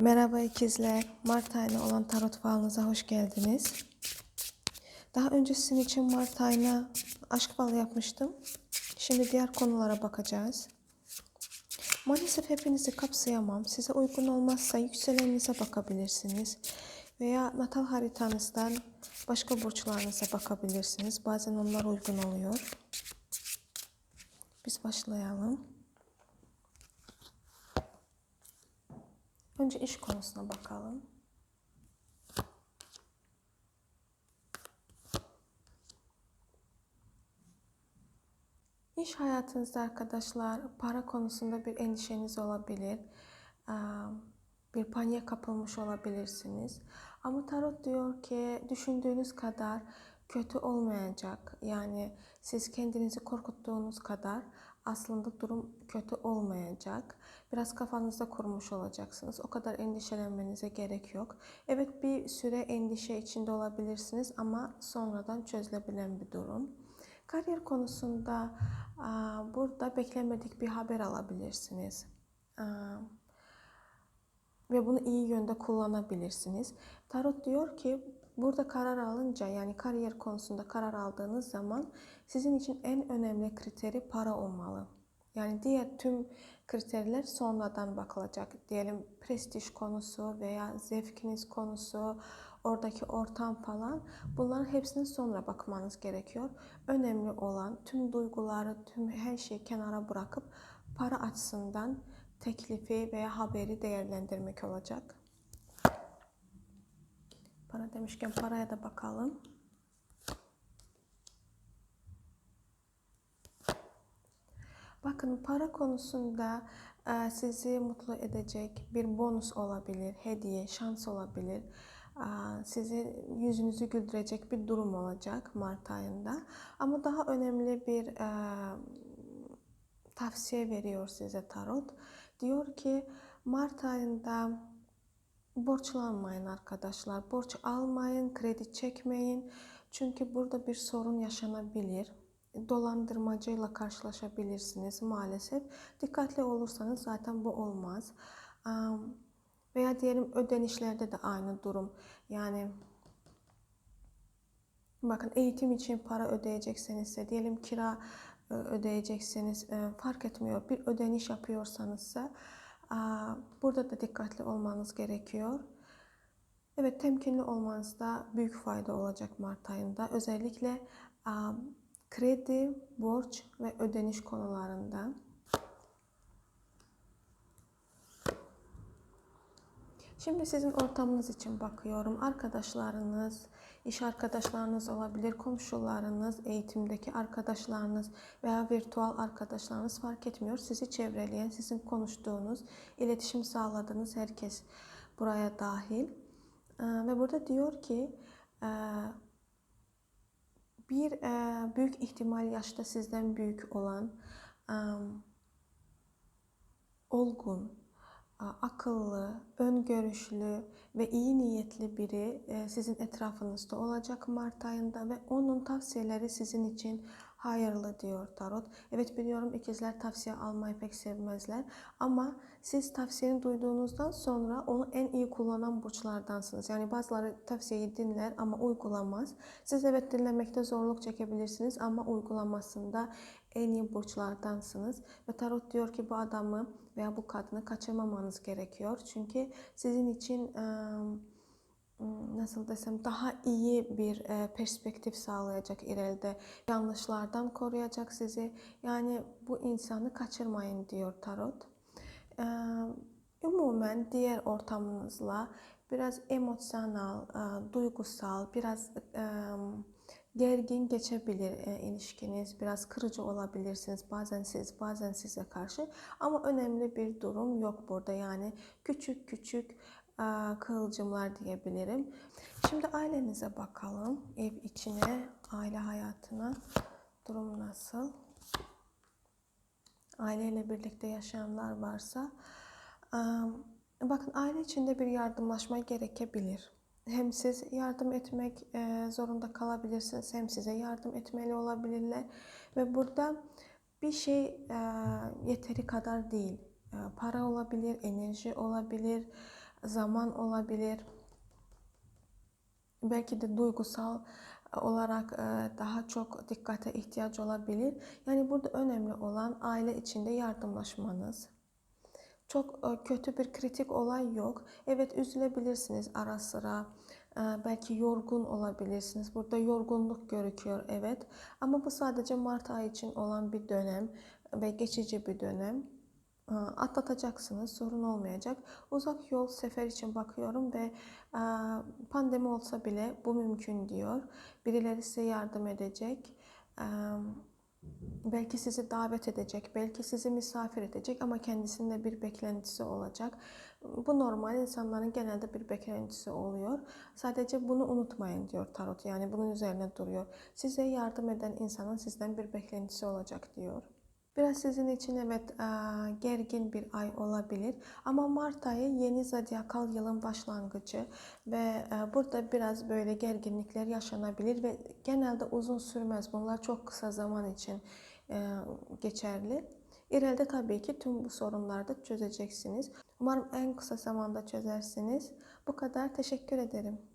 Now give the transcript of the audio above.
Merhaba ikizler. Mart ayına olan tarot falınıza hoş geldiniz. Daha önce sizin için Mart ayına aşk falı yapmıştım. Şimdi diğer konulara bakacağız. Maalesef hepinizi kapsayamam. Size uygun olmazsa yükseleninize bakabilirsiniz. Veya natal haritanızdan başka burçlarınıza bakabilirsiniz. Bazen onlar uygun oluyor. Biz başlayalım. Önce iş konusuna bakalım. İş hayatınızda arkadaşlar para konusunda bir endişeniz olabilir. Bir paniğe kapılmış olabilirsiniz. Ama tarot diyor ki düşündüğünüz kadar kötü olmayacak. Yani siz kendinizi korkuttuğunuz kadar aslında durum kötü olmayacak. Biraz kafanızda kurmuş olacaksınız. O kadar endişelenmenize gerek yok. Evet bir süre endişe içinde olabilirsiniz ama sonradan çözülebilen bir durum. Kariyer konusunda burada beklemedik bir haber alabilirsiniz. Ve bunu iyi yönde kullanabilirsiniz. Tarot diyor ki burada karar alınca yani kariyer konusunda karar aldığınız zaman sizin için en önemli kriteri para olmalı. Yani diğer tüm kriterler sonradan bakılacak. Diyelim prestij konusu veya zevkiniz konusu, oradaki ortam falan bunların hepsine sonra bakmanız gerekiyor. Önemli olan tüm duyguları, tüm her şeyi kenara bırakıp para açısından teklifi veya haberi değerlendirmek olacak. Demişken paraya da bakalım. Bakın para konusunda e, sizi mutlu edecek bir bonus olabilir, hediye, şans olabilir. E, Sizi yüzünüzü güldürecek bir durum olacak Mart ayında. Ama daha önemli bir e, tavsiye veriyor size tarot. Diyor ki Mart ayında borçlanmayın arkadaşlar. Borç almayın, kredi çekmeyin. Çünkü burada bir sorun yaşanabilir. Dolandırmacıyla karşılaşabilirsiniz maalesef. Dikkatli olursanız zaten bu olmaz. Veya diyelim ödenişlerde de aynı durum. Yani Bakın eğitim için para ödeyecekseniz de diyelim kira e, ödeyecekseniz e, fark etmiyor. Bir ödeniş yapıyorsanızsa burada da dikkatli olmanız gerekiyor. Evet temkinli olmanızda büyük fayda olacak Mart ayında. Özellikle kredi, borç ve ödeniş konularında. Şimdi sizin ortamınız için bakıyorum. Arkadaşlarınız, iş arkadaşlarınız olabilir, komşularınız, eğitimdeki arkadaşlarınız veya virtual arkadaşlarınız fark etmiyor. Sizi çevreleyen, sizin konuştuğunuz, iletişim sağladığınız herkes buraya dahil. Ee, Ve burada diyor ki e, bir e, büyük ihtimal yaşta sizden büyük olan e, olgun, akıllı, öngörüşlü ve iyi niyetli biri e, sizin etrafınızda olacak Mart ayında ve onun tavsiyeleri sizin için hayırlı diyor Tarot. Evet biliyorum ikizler tavsiye almayı pek sevmezler ama siz tavsiyeni duyduğunuzdan sonra onu en iyi kullanan burçlardansınız. Yani bazıları tavsiyeyi dinler ama uygulamaz. Siz evet dinlemekte zorluk çekebilirsiniz ama uygulamasında en iyi burçlardansınız. Ve Tarot diyor ki bu adamı veya bu kadını kaçırmamanız gerekiyor. Çünkü sizin için nasıl desem daha iyi bir perspektif sağlayacak ileride. Yanlışlardan koruyacak sizi. Yani bu insanı kaçırmayın diyor Tarot. Umumen diğer ortamınızla biraz emosyonel, duygusal, biraz gergin geçebilir e, ilişkiniz. Biraz kırıcı olabilirsiniz. Bazen siz, bazen size karşı. Ama önemli bir durum yok burada. Yani küçük küçük e, kıvılcımlar diyebilirim. Şimdi ailenize bakalım. Ev içine, aile hayatına durum nasıl? Aileyle birlikte yaşayanlar varsa e, bakın aile içinde bir yardımlaşma gerekebilir hem siz yardım etmek e, zorunda kalabilirsiniz hem size yardım etmeli olabilirler ve burada bir şey e, yeteri kadar değil. E, para olabilir, enerji olabilir, zaman olabilir. Belki de duygusal olarak daha çok dikkate ihtiyaç olabilir. Yani burada önemli olan aile içinde yardımlaşmanız. Çok e, kötü bir kritik olay yok. Evet üzülebilirsiniz ara sıra. E, Belki yorgun olabilirsiniz. Burada yorgunluk görüküyor evet. Ama bu sadece Mart ayı için olan bir dönem ve geçici bir dönem. E, Atlatacaksınız, sorun olmayacak. Uzak yol sefer için bakıyorum ve pandemi olsa bile bu mümkün diyor. Birileri size yardım edecek. Belki sizi davet edecek, belki sizi misafir edecek ama kendisinde bir beklentisi olacak. Bu normal insanların genelde bir beklentisi oluyor. Sadece bunu unutmayın diyor tarot. Yani bunun üzerine duruyor. Size yardım eden insanın sizden bir beklentisi olacak diyor. Biraz sizin için evet gergin bir ay olabilir ama Mart ayı yeni zodyakal yılın başlangıcı ve burada biraz böyle gerginlikler yaşanabilir ve genelde uzun sürmez. Bunlar çok kısa zaman için geçerli. İleride tabii ki tüm bu sorunları da çözeceksiniz. Umarım en kısa zamanda çözersiniz. Bu kadar. Teşekkür ederim.